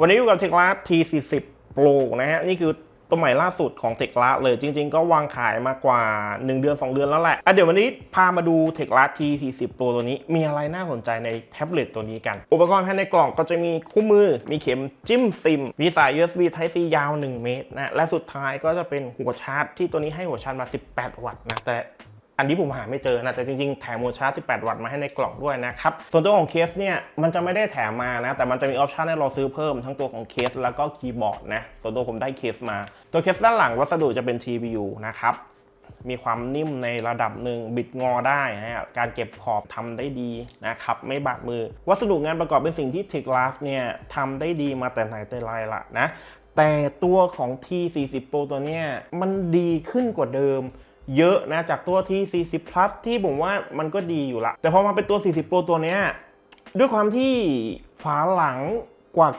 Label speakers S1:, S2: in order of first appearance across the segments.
S1: วันนี้อยู่กับ t e c h l a s T40 Pro นะฮะ นี่คือตัวใหม่ล่าสุดของ t e c h l a s เลย จริง ๆ ก็วางขายมากว่า 1 เดือน 2 เดือนแล้วแหละอะเดี๋ยววันนี้พามาดู t e c h l a s T40 Pro ตัวนี้ มีอะไรน่าสนใจในแท็บเล็ตตัวนี้กัน อุปกรณ์ภายในกล่องก็จะมีคู่มือ มีเข็มจิ้มซิม มีสาย USB Type C ยาว 1 เมตรนะ และสุดท้ายก็จะเป็นหัวชาร์จที่ตัวนี้ให้หัวชาร์จมา 18 วัตต์นะแต่ อันนี้ผมหาไม่เจอนะแต่จริงๆ แถมโมชาร์จ18 วัตต์มาให้ในกล่องด้วยนะครับ ส่วนตัวของเคสเนี่ยมันจะไม่ได้แถมมานะ แต่มันจะมีออปชันให้เราซื้อเพิ่มทั้งตัวของเคสแล้วก็คีย์บอร์ดนะ ส่วนตัวผมได้เคสมา ตัวเคสด้านหลังวัสดุจะเป็น TPU นะครับมีความนิ่มในระดับหนึ่งบิดงอได้นะฮะการเก็บขอบทำได้ดีนะครับไม่บาดมือ วัสดุงานประกอบเป็นสิ่งที่ t e c h l a s เนี่ยทำได้ดีมาแต่ไหนแต่ไรละนะแต่ตัวของ T40 Pro ตัวเนี้ยมันดีขึ้นกว่าเดิม เยอะนะจากตัวที่ 40 plus ที่ผมว่ามันก็ดีอยู่ละ แต่พอมาเป็นตัว 40 Pro ตัวเนี้ยด้วยความที่ฝาหลังกว่า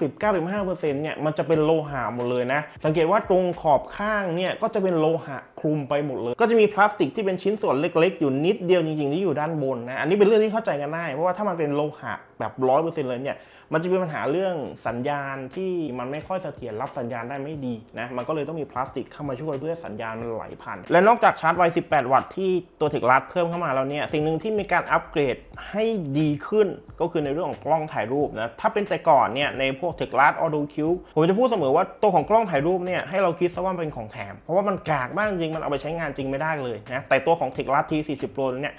S1: 90-95%เนี่ย มันจะเป็นโลหะหมดเลยนะ สังเกตว่าตรงขอบข้างเนี่ย ก็จะเป็นโลหะคลุมไปหมดเลย ก็จะมีพลาสติกที่เป็นชิ้นส่วนเล็กๆ อยู่นิดเดียวจริงๆ ที่อยู่ด้านบนนะ อันนี้เป็นเรื่องที่เข้าใจกันได้ เพราะว่าถ้ามันเป็นโลหะแบบ 100%เลยเนี่ย มันจะมีปัญหาเรื่องสัญญาณที่มันไม่ค่อยเสถียรรับสัญญาณได้ไม่ดีนะมันก็เลยต้องมีพลาสติกเข้ามาช่วยเพื่อสัญญาณมันไหลผ่านและนอกจากชาร์จไว 18 วัตต์ที่ตัวเทคลัสเพิ่มเข้ามาแล้วเนี่ยสิ่งหนึ่งที่มีการอัปเกรดให้ดีขึ้นก็คือในเรื่องของกล้องถ่ายรูปนะถ้าเป็นแต่ก่อนเนี่ยในพวกเทคลัสออโดคิวผมจะพูดเสมอว่าตัวของกล้องถ่ายรูปเนี่ยให้เราคิดซะว่าเป็นของแถม เพราะว่ามันกากมากจริงมันเอาไปใช้งานจริงไม่ได้เลยนะแต่ตัวของเทคลัสที40 Pro เนี่ย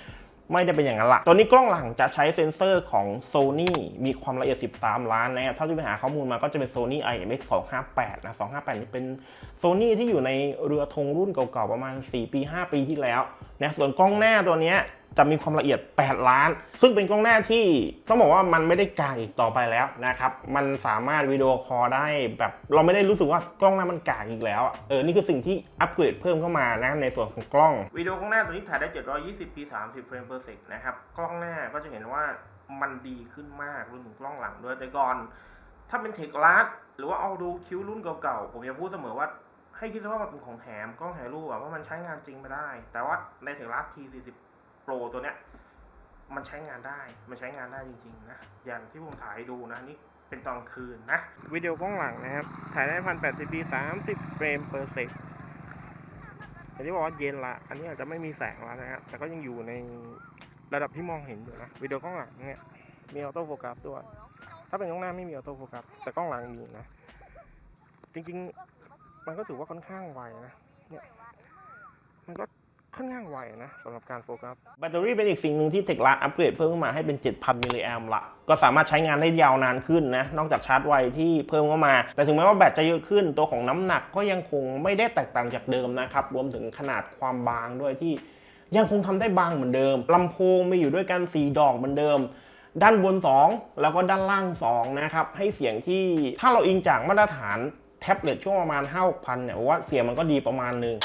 S1: ไม่ได้เป็นอย่างนั้นละตัวนี้กล้องหลังจะใช้เซ็นเซอร์ของ Sony มีความละเอียด 13 ล้านนะครับถ้าที่ไปหาข้อมูลมาก็จะเป็น Sony IMX 258 นะ 258 นี่เป็น Sony ที่อยู่ในเรือธงรุ่นเก่าๆ ประมาณ 4 ปี 5 ปีที่แล้วนะส่วนกล้องหน้าตัวเนี้ย จะมีความละเอียด 8 ล้าน ซึ่งเป็นกล้องหน้าที่ต้องบอกว่ามันไม่ได้กากอีกต่อไปแล้วนะครับ มันสามารถวิดีโอคอลได้แบบเราไม่ได้รู้สึกว่ากล้องหน้ามันกากอีกแล้ว เออ นี่คือสิ่งที่อัปเกรดเพิ่มเข้ามานะในส่วนของกล้อง วิดีโอกล้องหน้าตัวนี้ถ่ายได้ 720 p 30เฟรม per sec นะครับ กล้องหน้าก็จะเห็นว่ามันดีขึ้นมากรวมถึงกล้องหลังด้วยแต่ก่อน ถ้าเป็นเทคลัสหรือว่าเอาดูคิวรุ่นเก่าๆผมจะพูดเสมอว่าให้คิดซะว่ามันเป็นของแถมกล้องถ่ายรูปอะว่ามันใช้งานจริงไม่ได้ แต่ว่าในเทคลัส T40 Pro ตัวเนี้ยมันใช้งานได้ มันใช้งานได้จริงๆนะ อย่างที่ผมถ่ายดูนะนี่เป็นตอนคืนนะ วิดีโอกล้องหลังนะครับ ถ่ายได้ 1080p 30เฟรม per sec อย่างที่บอกว่าเย็นละ อันนี้อาจจะไม่มีแสงแล้วนะครับ แต่ก็ยังอยู่ในระดับที่มองเห็นอยู่นะ วิดีโอกล้องหลังเนี่ย มีออโต้โฟกัสด้วย ถ้าเป็นกล้องหน้าไม่มีออโต้โฟกัส แต่กล้องหลังมีนะ จริงๆ มันก็ถือว่าค่อนข้างไวนะ เนี่ย ค่อนข้างไวนะสำหรับการโฟกัสแบตเตอรี่เป็นอีกสิ่งหนึ่งที่เทคลาอัปเกรดเพิ่มขึ้นมาให้เป็น 7,000 มิลลิแอมป์ละก็สามารถใช้งานได้ยาวนานขึ้นนะ นอกจากชาร์จไวที่เพิ่มเข้ามา แต่ถึงแม้ว่าแบตจะเยอะขึ้น ตัวของน้ำหนักก็ยังคงไม่ได้แตกต่างจากเดิมนะครับ รวมถึงขนาดความบางด้วยที่ยังคงทำได้บางเหมือนเดิมลำโพงมีอยู่ด้วยกัน 4 ดอกเหมือนเดิม ด้านบน 2 แล้วก็ด้านล่าง 2 นะครับ ให้เสียงที่ถ้าเราอิงจากมาตรฐานแท็บเล็ตช่วงประมาณ5 6,000เนี่ยว่าเสียงมันก็ดีประมาณหนึง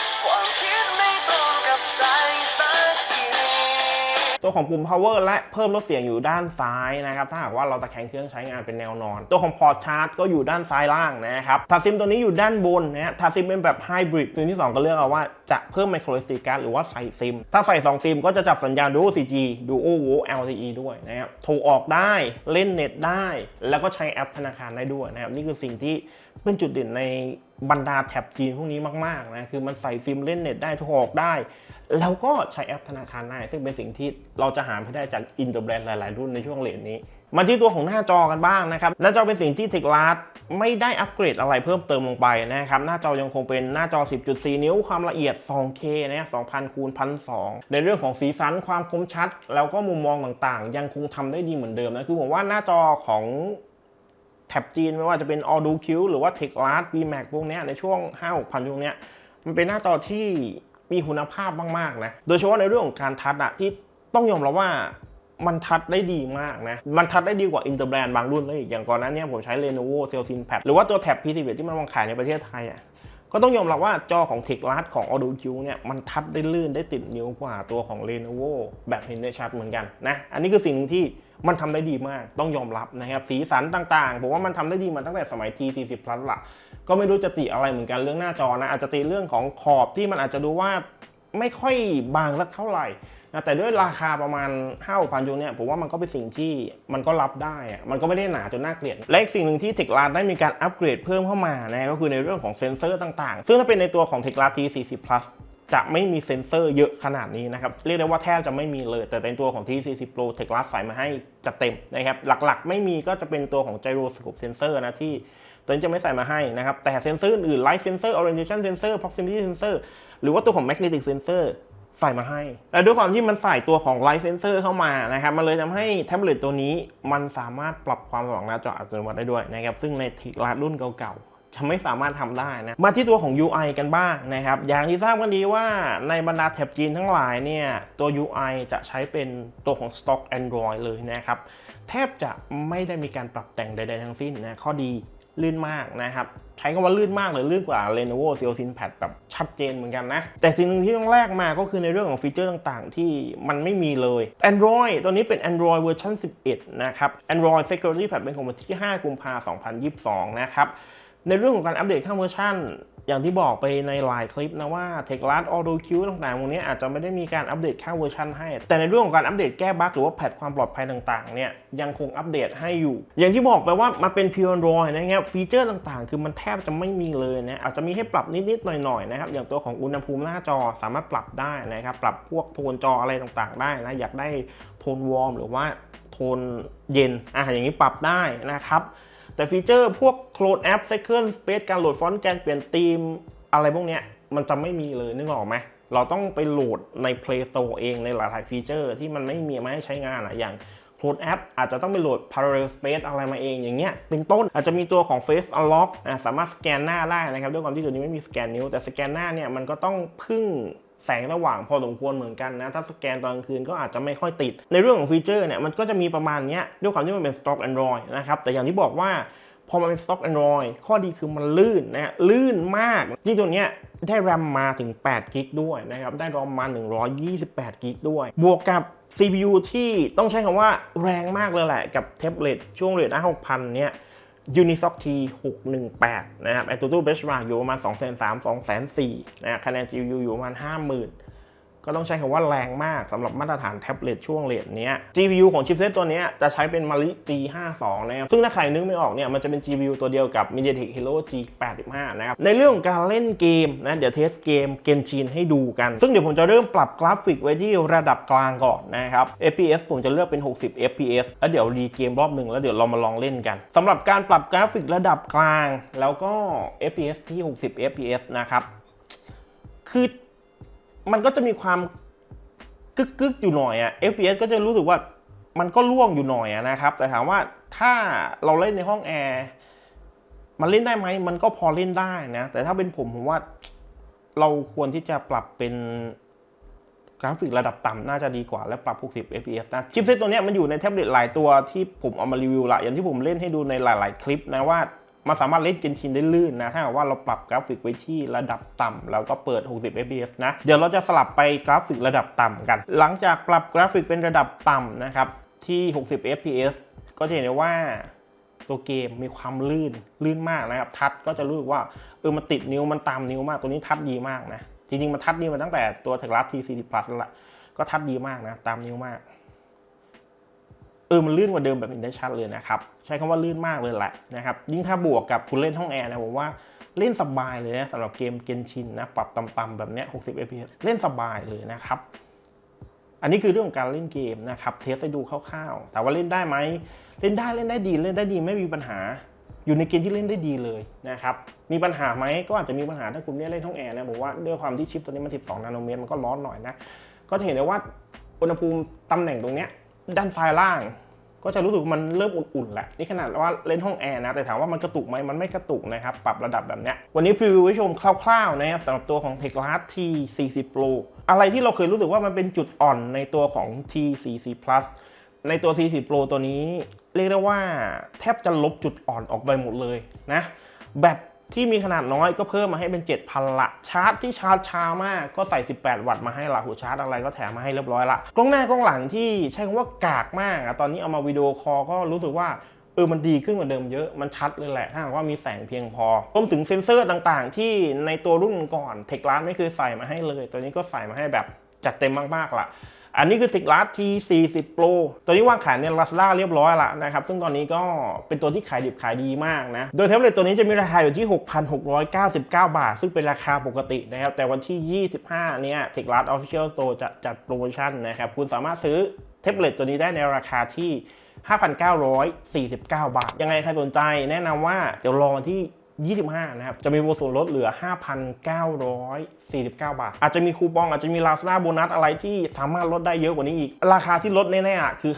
S2: ตั
S1: วของปุ่ม power และเพิ่มลดเสียงอยู่ด้านซ้ายนะครับถ้าหากว่าเราตะแคงเครื่องใช้งานเป็นแนวนอน ตัวของพอร์ตชาร์จก็อยู่ด้านซ้ายล่างนะครับทัชซิมตัวนี้อยู่ด้านบนนะทัชซิมเป็นแบบไฮบริดตัวที่ 2 ก็เลือกเอาว่าจะเพิ่มไมโคร SD card หรือว่าใส่ซิม ถ้าใส่ 2 ซิมก็จะจับสัญญาณ Dual 4G Dual VO LTE ด้วยนะครับโทรออกได้เล่นเน็ตได้ แล้วก็ใช้แอปธนาคารได้ด้วยนะครับนี่คือสิ่งที่เป็นจุดเด่นใน บรรดาแท็บจีนพวกนี้มากๆนะคือมันใส่ซิมเล่นเน็ตได้โทรออกได้ แล้วก็ใช้แอปธนาคารได้ซึ่งเป็นสิ่งที่เราจะหาไม่ได้จากอินเตอร์แบรนด์หลาย ๆ รุ่นในช่วงเลนนี้มาที่ตัวของหน้าจอกันบ้างนะครับ หน้าจอเป็นสิ่งที่เทคลาสไม่ได้อัปเกรดอะไรเพิ่มเติมลงไปนะครับ หน้าจอยังคงเป็นหน้าจอ 10.4 นิ้วความละเอียด 2K นะ2,000คูณ1,200 ในเรื่องของสีสันความคมชัด แล้วก็มุมมองต่างๆ ยังคงทำได้ดีเหมือนเดิมนะ คือผมว่าหน้าจอของ แท็บจีนไม่ว่าจะเป็น All Do Q หรือว่า Tech l a s t VMAX พวกเนี้ยในช่วง 5 6พันช่วงเนี้ยมันเป็นหน้าจอที่มีคุณภาพมากๆนะโดยเฉพาะในเรื่องของการทัดอะที่ต้องยอมรับว่ามันทัดได้ดีมากนะ มันทัดได้ดีกว่าอินเตอร์แบรนด์บางรุ่นเลย อย่างก่อนหนั้นเนี่ยผมใช้ Lenovo c e l s i n Pad หรือว่าตัวแท็บ P11 ที่มันวางขายในประเทศไทยอะ ก็ต้องยอมรับว่าจอของ Tech l a s ของ Audio Q เนี่ยมันทับได้ลื่นได้ติดนิ้วกว่าตัวของ Lenovo แบบเห็นได้ชัดเหมือนกันนะ อันนี้คือสิ่งหนึ่งที่มันทำได้ดีมากต้องยอมรับนะครับ สีสันต่างๆ ผมว่ามันทำได้ดีมาตั้งแต่สมัย T40 Plus ละก็ไม่รู้จะติอะไรเหมือนกันเรื่องหน้าจอนะ อาจจะติเรื่องของขอบที่มันอาจจะดูว่า ไม่ค่อยบางสักเท่าไหร่นะแต่ด้วยราคาประมาณ5้าพันยูเนี่ยผมว่ามันก็เป็นสิ่งที่มันก็รับได้ มันก็ไม่ได้หนาจนน่าเกลียด และอีกสิ่งหนึ่งที่เทคลาได้มีการอัปเกรดเพิ่มเข้ามานะก็คือในเรื่องของเซ็นเซอร์ต่างๆ ซึ่งถ้าเป็นในตัวของเทคลา T40 Plus จะไม่มีเซ็นเซอร์เยอะขนาดนี้นะครับ เรียกได้ว่าแทบจะไม่มีเลย แต่ในตัวของ T40 Pro t e c h l a s ใส่มาให้จะเต็มนะครับ หลักๆ ไม่มีก็จะเป็นตัวของ gyroscope sensor นะที่ ตัวนี้จะไม่ใส่มาให้นะครับ แต่เซนเซอร์อื่น light sensor orientation sensor proximity sensor หรือว่าตัวของ magnetic sensor ใส่มาให้ และด้วยความที่มันใส่ตัวของ light sensor เข้ามานะครับ มันเลยทำให้แท็บเล็ตตัวนี้มันสามารถปรับความสว่างหน้าจออัตโนมัติได้ด้วยนะครับ ซึ่งใน t e c h l a s รุ่นเก่าๆ จะไม่สามารถทำได้นะ มาที่ตัวของ UI กันบ้างนะครับ อย่างที่ทราบกันดีว่าในบรรดาแท็บจีนทั้งหลายเนี่ย ตัว UI จะใช้เป็นตัวของ Stock Android เลยนะครับ แทบจะไม่ได้มีการปรับแต่งใดๆทั้งสิ้นนะ ข้อดี ลื่นมากนะครับใช้คำว่าลื่นมากเลยลื่นกว่า Lenovo Xiao ThinkPad แบบชัดเจนเหมือนกันนะ แต่สิ่งหนึ่งที่ต้องแลกมาก็คือในเรื่องของฟีเจอร์ต่างๆ ที่มันไม่มีเลย Android ตัวนี้เป็น Android เวอร์ชัน11 นะครับ Android Security Patch เป็นของวันที่ 5 กุมภาพันธ์ 2022 นะครับ ในเรื่องของการอัปเดตข้างเวอร์ชัน อย่างที่บอกไปในหลายคลิปนะว่า t e c h l a s Auto Q ต่างๆพวกนี้อาจจะไม่ได้มีการอัปเดตข้าเวอร์ชันให้ แต่ในเรื่องของการอัปเดตแก้บั๊กหรือว่าแพทความปลอดภัยต่างๆเนี่ยยังคงอัปเดตให้อยู่ อย่างที่บอกไปว่ามันเป็น Pure Android นะครับฟีเจอร์ต่างๆ คือมันแทบจะไม่มีเลยนะอาจจะมีให้ปรับนิดๆหน่อยๆนะครับอย่างตัวของอุณหภูมิหน้าจอสามารถปรับได้นะครับปรับพวกโทนจออะไรต่างๆ ได้นะอยากได้โทนวอร์มหรือว่าโทนเย็นอะอย่างนี้ปรับได้นะครับ แต่ฟีเจอร์พวกโคลนแอป Second Space การโหลดฟอนต์การเปลี่ยนธีมอะไรพวกเนี้ยมันจะไม่มีเลยนึกออกไหมเราต้องไปโหลดใน Play Store เองในหลายๆฟีเจอร์ที่มันไม่มีมาให้ใช้งานอะอย่างโหลดแอปอาจจะต้องไปโหลด Parallel Space อะไรมาเองอย่างเงี้ยเป็นต้นอาจจะมีตัวของ Face Unlock อะสามารถสแกนหน้าได้นะครับด้วยความที่ตัวนี้ไม่มีสแกนนิ้วแต่สแกนหน้าเนี่ยมันก็ต้องพึ่ง แสงสว่างพอสมควรเหมือนกันนะ ถ้าสแกนตอนกลางคืนก็อาจจะไม่ค่อยติด ในเรื่องของฟีเจอร์เนี่ยมันก็จะมีประมาณเนี้ยด้วยความที่มันเป็น Stock Android นะครับ แต่อย่างที่บอกว่าพอมันเป็น Stock Android ข้อดีคือมันลื่นนะฮะลื่นมากยิ่งตัวเนี้ยได้ RAM มาถึง8กิกด้วยนะครับ ได้ ROM มา 128กิกด้วย บวกกับ CPU ที่ต้องใช้คำว่าแรงมากเลยแหละ กับแท็บเล็ตช่วงเรท6,000เนี่ย Unisoc T 618นะครับไอตูตูเบชมาคอยู่ประมาณ2 3 0 0 0 2 4 0 0นะคะแนน GPU อยู่ประมาณ 50,000 ก็ต้องใช้คำว่าแรงมากสำหรับมาตรฐานแท็บเล็ตช่วงเรทเนี้ย GPU ของชิปเซตตัวนี้จะใช้เป็น Mali G52 นะครับซึ่งถ้าใครนึกไม่ออกเนี่ยมันจะเป็น GPU ตัวเดียวกับ MediaTek Helio G85 นะครับในเรื่องของการเล่นเกมนะเดี๋ยวเทสเกม Genshin ให้ดูกัน ซึ่งเดี๋ยวผมจะเริ่มปรับกราฟิกไว้ที่ระดับกลางก่อนนะครับ FPS ผมจะเลือกเป็น 60 FPS แล้วเดี๋ยวรีเกมรอบหนึ่งแล้วเดี๋ยวเรามาลองเล่นกันสำหรับการปรับกราฟิกระดับกลาง แล้วก็ FPS ที่ 60 FPS นะครับคือ มันก็จะมีความกึกกึกๆอยู่หน่อยอะ FPS ก็จะรู้สึกว่ามันก็ล่วงอยู่หน่อยอะนะครับ แต่ถามว่าถ้าเราเล่นในห้องแอร์มันเล่นได้ไหม มันก็พอเล่นได้นะ แต่ถ้าเป็นผมผมว่าเราควรที่จะปรับเป็นกราฟิกระดับต่ำน่าจะดีกว่าและปรับ 60 fps นะ ชิปเซตตัวนี้มันอยู่ในแท็บเล็ตหลายตัวที่ผมเอามารีวิวละอย่างที่ผมเล่นให้ดูในหลาย ๆ คลิปนะว่า มันสามารถเล่นเกนชินได้ลื่นนะ ถ้าว่าเราปรับกราฟิกไว้ที่ระดับต่ำแล้วก็เปิด 60 fps นะ เดี๋ยวเราจะสลับไปกราฟิกระดับต่ำกัน หลังจากปรับกราฟิกเป็นระดับต่ำนะครับที่ 60 fps ก็จะเห็นได้ว่าตัวเกมมีความลื่นลื่นมากนะครับ ทัดก็จะรู้ว่าเออมันติดนิ้วมันตามนิ้วมากตัวนี้ทัดดีมากนะจริงๆมันทัดดีมาตั้งแต่ตัวเทคลัส T40 Plus ล้วล่ะก็ทัดดีมากนะตามนิ้วมาก เออมันลื่นกว่าเดิมแบบเห็นได้ชัดเลยนะครับใช้คำว่าลื่นมากเลยแหละนะครับยิ่งถ้าบวกกับคุณเล่นห้องแอร์นะผมว่าเล่นสบายเลยนะสำหรับเกมเกนชินนะปรับต่ำๆแบบเนี้ย60 fps เล่นสบายเลยนะครับอันนี้คือเรื่องของการเล่นเกมนะครับเทสให้ดูคร่าวๆ แต่ว่าเล่นได้ไหมเล่นได้เล่นได้ดีเล่นได้ดีไม่มีปัญหา อยู่ในเกณฑ์ที่เล่นได้ดีเลยนะครับมีปัญหาไหมก็อาจจะมีปัญหาถ้าคุณเนี่ยเล่นห้องแอร์นะผมว่าด้วยความที่ชิปตัวนี้มัน 12 นาโนเมตรมันก็ร้อนหน่อยนะก็จะเห็นได้ว่าอุณหภูมิตำแหน่งตรงเนี้ย ด้านซ้ายล่าง ก็จะรู้สึกมันเริ่มอุ่นๆแหละนี่ขนาดว่าเล่นห้องแอร์นะแต่ถามว่ามันกระตุกไหมมันไม่กระตุกนะครับ ปรับระดับแบบเนี้ยวันนี้พรีวิวให้ชมคร่าวๆนะครับสำหรับตัวของ t e c h l a s T40 Pro อะไรที่เราเคยรู้สึกว่ามันเป็นจุดอ่อนในตัวของ T40 Plus ในตัว T40 Pro ตัวนี้ เรียกได้ว่าแทบจะลบจุดอ่อนออกไปหมดเลยนะแบต ที่มีขนาดน้อยก็เพิ่มมาให้เป็น 7,000 ละ ชาร์จที่ชาร์จช้ามากก็ใส่ 18 วัตต์มาให้ละหัวชาร์จอะไรก็แถมมาให้เรียบร้อยละ กล้องหน้ากล้องหลังที่ใช้คำว่ากากมากอะตอนนี้เอามาวิดีโอคอลก็รู้สึกว่าเออมันดีขึ้นกว่าเดิมเยอะ มันชัดเลยแหละ ถ้าหากว่ามีแสงเพียงพอ รวมถึงเซ็นเซอร์ต่างๆ ที่ในตัวรุ่นก่อนเทคลาสไม่เคยใส่มาให้เลย ตัวนี้ก็ใส่มาให้แบบจัดเต็มมากๆละ อันนี้คือ t e c l a s T40 Pro ตัวนี้วางขายใน Lazada เรียบร้อยละนะครับ ซึ่งตอนนี้ก็เป็นตัวที่ขายดิบขายดีมากนะ โดยแท็บเล็ตตัวนี้จะมีราคาอยู่ที่ 6,699 บาท ซึ่งเป็นราคาปกตินะครับ แต่วันที่ 25 เนี่ย t e c l a s Official Store จะจัดโปรโมชั่นนะครับ คุณสามารถซื้อแท็บเล็ตตัวนี้ได้ในราคาที่ 5,949 บาท ยังไงใครสนใจแนะนำว่าเดี๋ยวรอวันที่ 25 นะครับ จะมีโปรส่วนลดเหลือ 5,949 บาท อาจจะมีคูปองอาจจะมีลาซาโบนัสอะไรที่สามารถลดได้เยอะกว่านี้อีก ราคาที่ลดแน่ๆอะคือ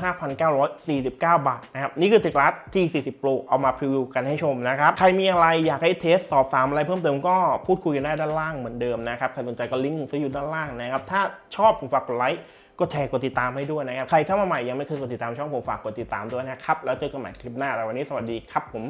S1: 5,949 บาทนะครับ นี่คือเทคลัส G40 Pro เอามาพรีวิวกันให้ชมนะครับ ใครมีอะไรอยากให้เทสสอบถามอะไรเพิ่มเติมก็พูดคุยกันได้ด้านล่างเหมือนเดิมนะครับ ใครสนใจก็ลิงก์ซื้ออยู่ด้านล่างนะครับ ถ้าชอบผมฝากกดไลค์ก็แชร์กดติดตามให้ด้วยนะครับ ใครเข้ามาใหม่ยังไม่เคยกดติดตามช่องผมฝากกดติดตามด้วยนะครับ แล้วเจอกันใหม่คลิปหน้าแต่วันนี้สวัสดีครับผม